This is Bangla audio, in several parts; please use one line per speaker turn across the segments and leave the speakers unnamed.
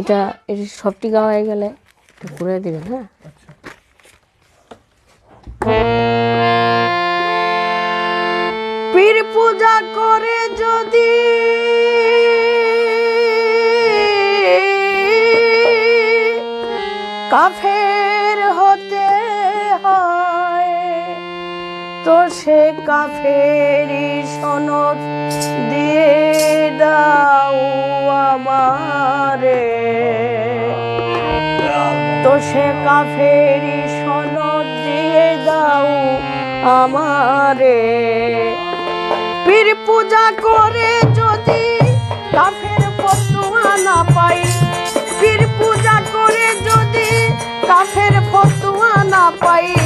এটা এর সবটি গাওয়া হয়ে গেলে ঘুরে দেবেন হ্যাঁ? পীর পূজা করে যদি কাফের সে কাফেরই সনদ দিয়ে দাও আমারে। তো সে কাফেরি সনদ দিয়ে দাও আমারে। পীর পূজা করে যদি কাফের ফতুয়া না পাই পীর পূজা করে যদি কাফের ফতুয়া না পাই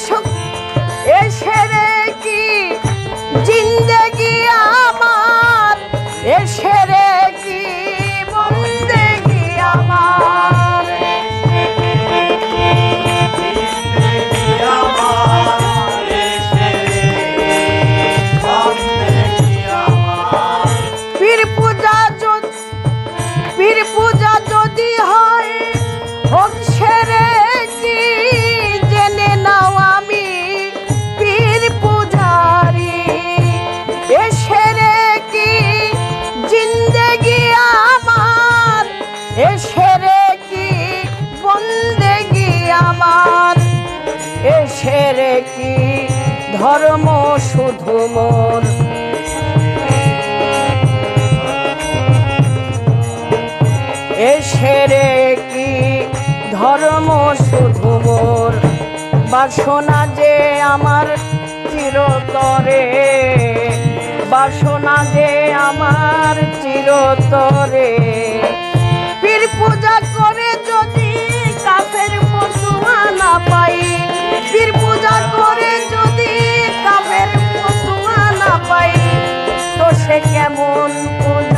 এসো এসেরে কি জিন্দেগি আমার এসেরে কি মোর এসেরে কি ধর্ম শুধু মোর? বাসনা যে আমার চিরতরে। বাসনা যে আমার চিরতরে। পীর পূজা করে যদি কাফের পশুয়া না পাই, পীর পূজা করে যদি কেমন পূজারি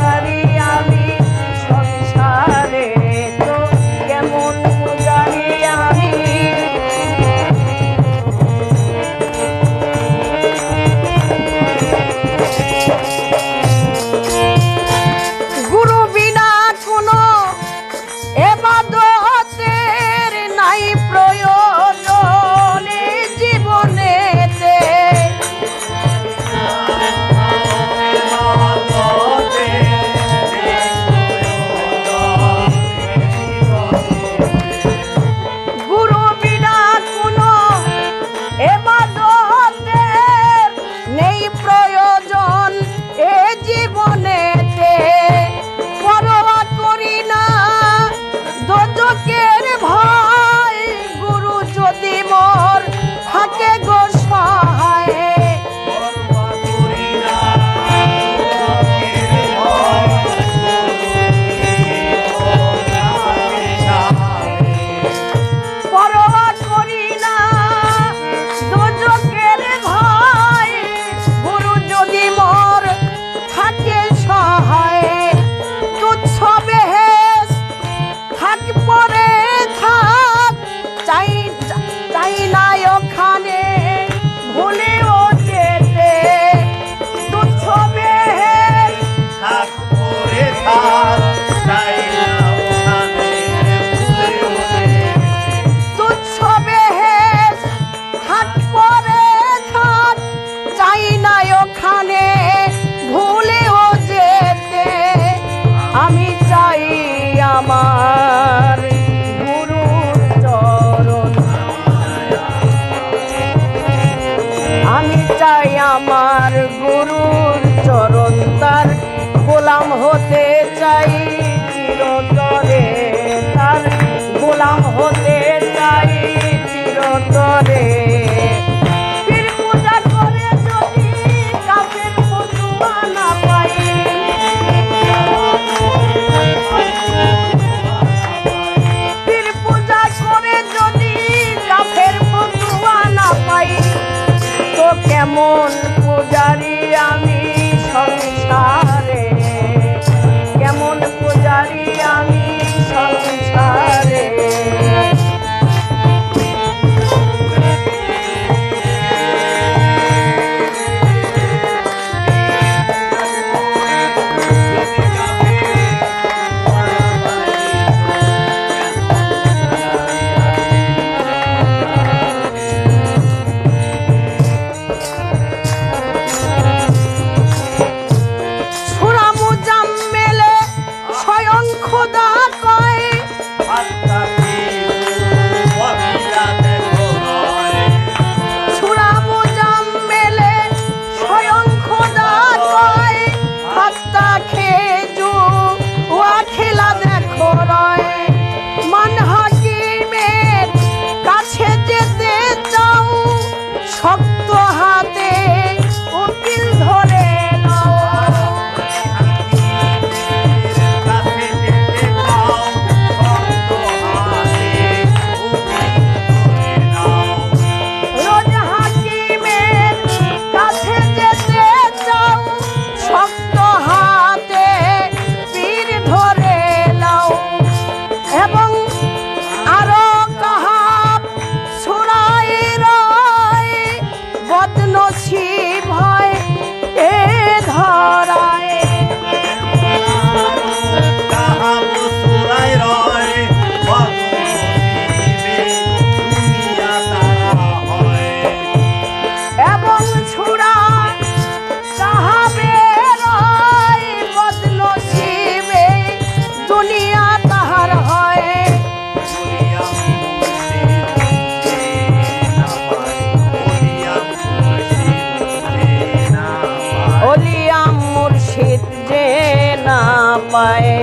পায়ে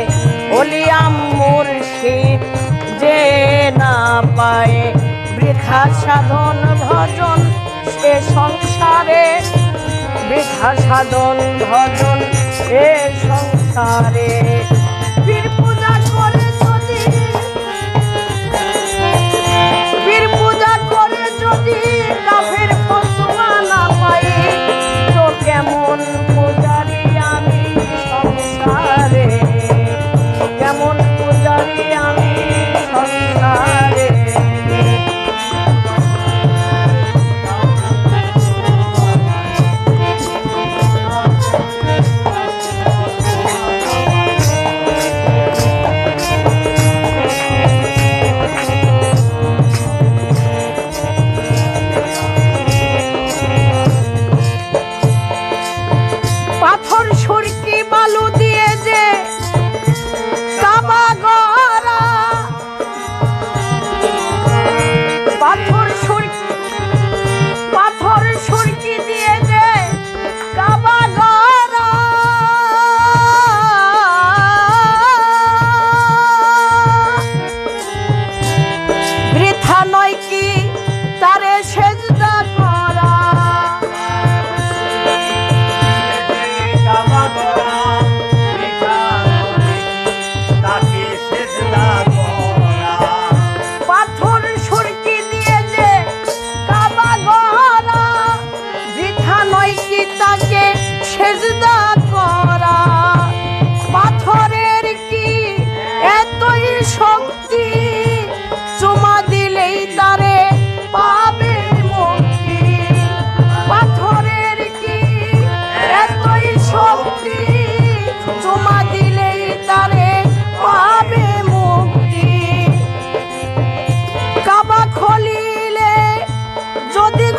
অলিয়াম মুর্শিদ যে না পায়। বৃথা সাধন ভজন সে সংসারে, বৃথা সাধন ভজন সে সংসারে।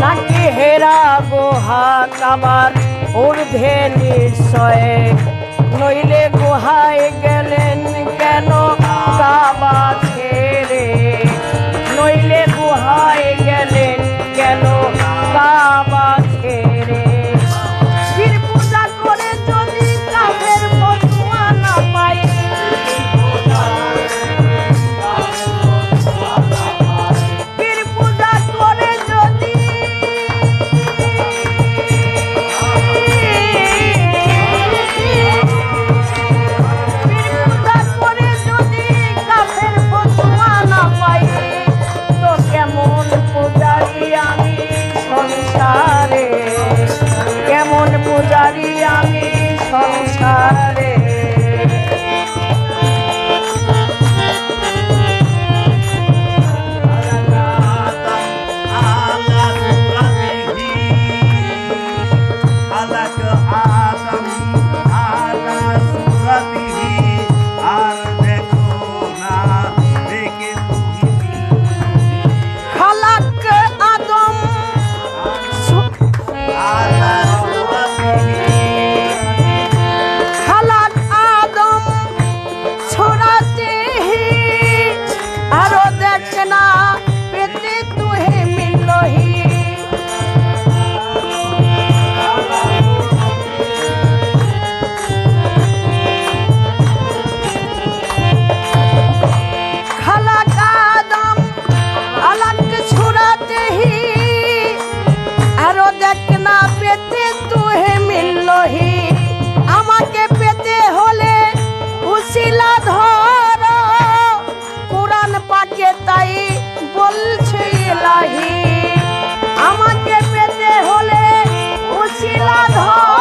নাকি হেরা গোহা কাবার ঊর্ধ্বে নিশ্চয় 然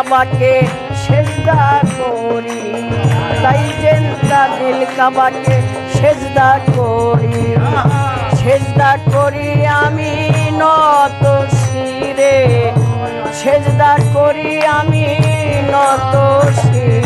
কাবাকে সেজদা করি। তাই চেন্তা দিল কাবাকে সেজদা করি। সেজদা করি আমি নত শিরে। সেজদা করি আমি নত শিরে।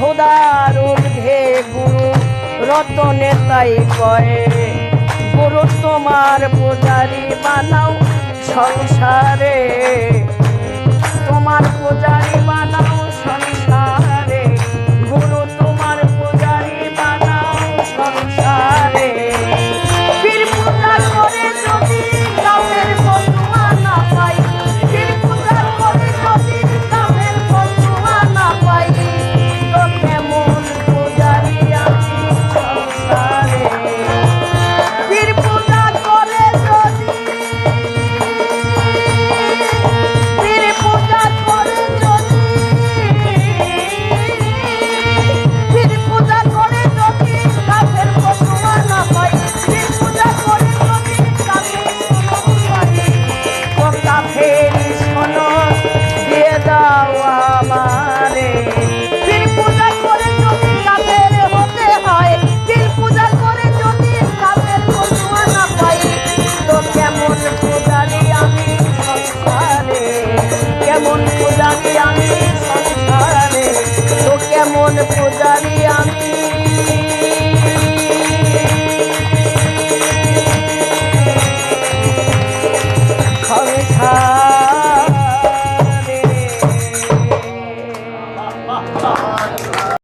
খোদার ঊর্ধ্বে গুরু রতনে তাই কয়ে গুরু তোমার পূজারি বানাও সংসারে। তোমার পূজারি বানাও